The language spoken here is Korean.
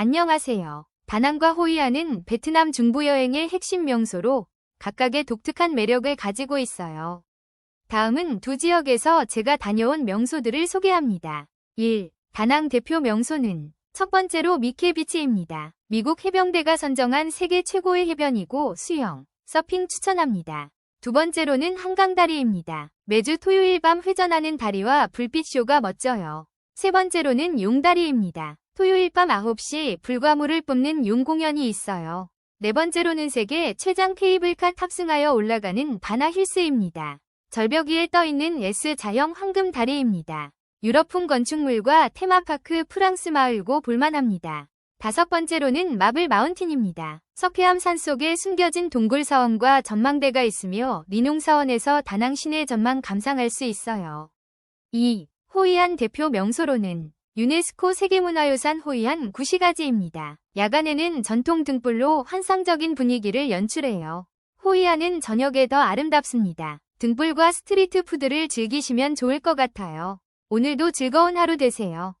안녕하세요. 다낭과 호이안은 베트남 중부 여행의 핵심 명소로 각각의 독특한 매력을 가지고 있어요. 다음은 두 지역에서 제가 다녀온 명소들을 소개합니다. 1. 다낭 대표 명소는 첫 번째로 미케비치입니다. 미국 해병대가 선정한 세계 최고의 해변이고 수영, 서핑 추천합니다. 두 번째로는 한강다리입니다. 매주 토요일 밤 회전하는 다리와 불빛쇼가 멋져요. 세 번째로는 용다리입니다. 토요일 밤 9시 불과물을 뿜는 용 공연이 있어요. 네 번째로는 세계 최장 케이블카 탑승하여 올라가는 바나 힐스입니다. 절벽 위에 떠있는 S 자형 황금 다리입니다. 유럽풍 건축물과 테마파크 프랑스 마을고 볼만합니다. 다섯 번째로는 마블 마운틴입니다. 석회암 산 속에 숨겨진 동굴 사원과 전망대가 있으며 리농 사원에서 다낭 시내 전망 감상할 수 있어요. 2. 호이안 대표 명소로는 유네스코 세계문화유산 호이안 구시가지입니다. 야간에는 전통 등불로 환상적인 분위기를 연출해요. 호이안은 저녁에 더 아름답습니다. 등불과 스트리트 푸드를 즐기시면 좋을 것 같아요. 오늘도 즐거운 하루 되세요.